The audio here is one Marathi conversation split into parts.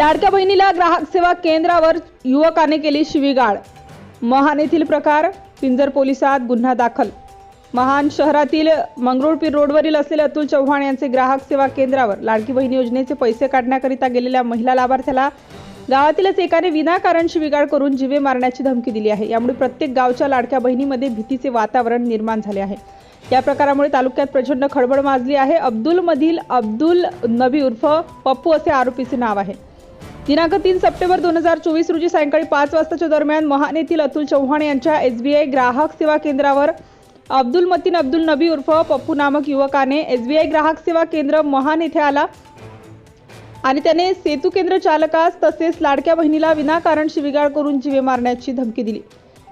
लाडक्या बहिणीला ग्राहक सेवा केंद्रावर युवकाने केली शिवीगाळ. महान येथील प्रकार पिंजर पोलिसात गुन्हा दाखल. महान शहरातील मंगरुळपीर रोडवरील असलेले अतुल चव्हाण यांचे ग्राहक सेवा केंद्रावर लाडकी बहीण योजनेचे पैसे काढण्याकरिता गेलेल्या महिला लाभार्थ्याला गावातीलच एकाने विनाकारण शिवीगाळ करून जीवे मारण्याची धमकी दिली आहे. यामुळे प्रत्येक गावच्या लाडक्या बहिणीमध्ये भीतीचे वातावरण निर्माण झाले आहे. या प्रकारामुळे तालुक्यात प्रचंड खळबळ माजली आहे. अब्दुलमधील अब्दुल नबी उर्फ पप्पू असे आरोपीचे नाव आहे. दिनांक तीन सप्टेंबर दोन हजार चोवीस रोजी सायंकाळी पाच वाजताच्या दरम्यान महान येथील अतुल चव्हाण यांच्या एस बी आय ग्राहक सेवा केंद्रावर अब्दुल मतीन अब्दुल नबी उर्फ पप्पू नामक युवकाने एस बी आय ग्राहक सेवा केंद्र महान येथे आला. आणि त्याने सेतू केंद्र चालकास तसेच लाडक्या बहिणीला विनाकारण शिवीगाळ करून जीवे मारण्याची धमकी दिली.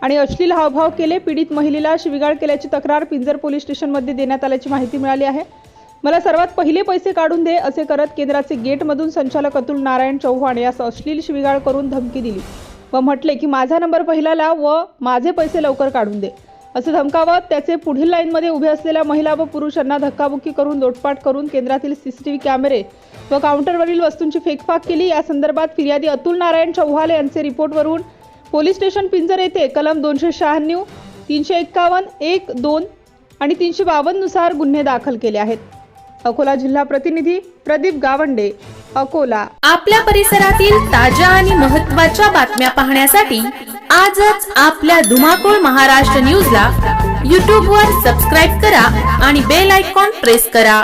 आणि अश्लील हावभाव केले पीडित महिलेला शिवीगाळ केल्याची तक्रार पिंजर पोलीस स्टेशनमध्ये देण्यात आल्याची माहिती मिळाली आहे. मला सर्वात पहिले पैसे काढून दे असे करत केंद्राचे गेटमधून संचालक अतुल नारायण चव्हाण यास अश्लील शिविगाळ करून धमकी दिली व म्हटले की माझा नंबर पहिला लाव व माझे पैसे लवकर काढून दे. असं धमकावत त्याचे पुढील लाईनमध्ये उभे असलेल्या महिला व पुरुषांना धक्काबुक्की करून लोटपाट करून केंद्रातील सीसीटीव्ही कॅमेरे व काउंटरवरील वस्तूंची फेकफाक केली. या संदर्भात फिर्यादी अतुल नारायण चौहाले यांचे रिपोर्टवरून पोलीस स्टेशन पिंजर येथे कलम दोनशे शहाण्णव तीनशे एक्कावन्न एक दोन आणि तीनशे बावन्ननुसार गुन्हे दाखल केले आहेत. अकोला जिल्हा प्रतिनिधी प्रदीप गावंडे अकोला. आपल्या परिसरातील ताज्या आणि महत्त्वाच्या बातम्या पाहण्यासाठी आजच आपल्या धुमाकूळ महाराष्ट्र न्यूजला यूट्यूबवर सबस्क्राईब करा आणि बेल आयकॉन प्रेस करा.